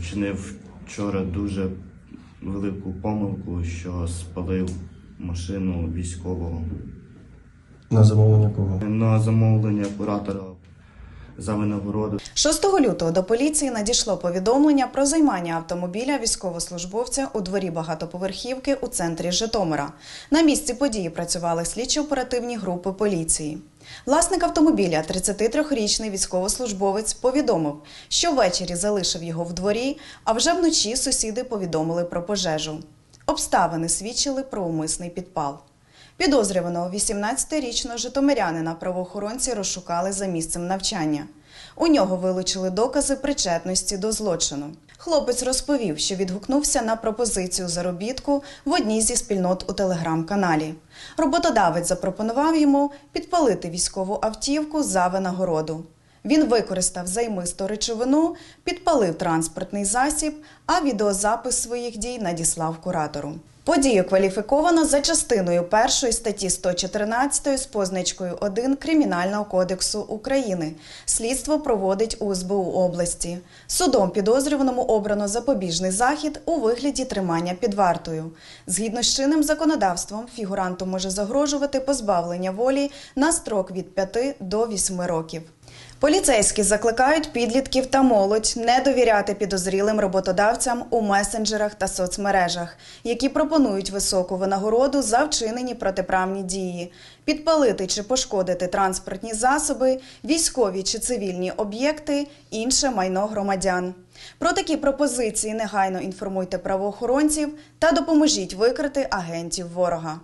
вчинив вчора дуже велику помилку, що спалив машину військового На замовлення кого? на замовлення куратора за винагороду. 6 лютого до поліції надійшло повідомлення про займання автомобіля військовослужбовця у дворі багатоповерхівки у центрі Житомира. На місці події працювали слідчо-оперативні групи поліції. Власник автомобіля, 33-річний військовослужбовець, повідомив, що ввечері залишив його в дворі, а вже вночі сусіди повідомили про пожежу. Обставини свідчили про умисний підпал. Підозрюваного 18-річного житомирянина правоохоронці розшукали за місцем навчання. У нього вилучили докази причетності до злочину. Хлопець розповів, що відгукнувся на пропозицію заробітку в одній зі спільнот у телеграм-каналі. Роботодавець запропонував йому підпалити військову автівку за винагороду. Він використав займисту речовину, підпалив транспортний засіб, а відеозапис своїх дій надіслав куратору. Подію кваліфіковано за частиною першої статті 114 з позначкою 1 Кримінального кодексу України. Слідство проводить у СБУ області. Судом підозрюваному обрано запобіжний захід у вигляді тримання під вартою. Згідно з чинним законодавством, фігуранту може загрожувати позбавлення волі на строк від 5 до 8 років. Поліцейські закликають підлітків та молодь не довіряти підозрілим роботодавцям у месенджерах та соцмережах, які пропонують високу винагороду за вчинені протиправні дії, підпалити чи пошкодити транспортні засоби, військові чи цивільні об'єкти, інше майно громадян. Про такі пропозиції негайно інформуйте правоохоронців та допоможіть викрити агентів ворога.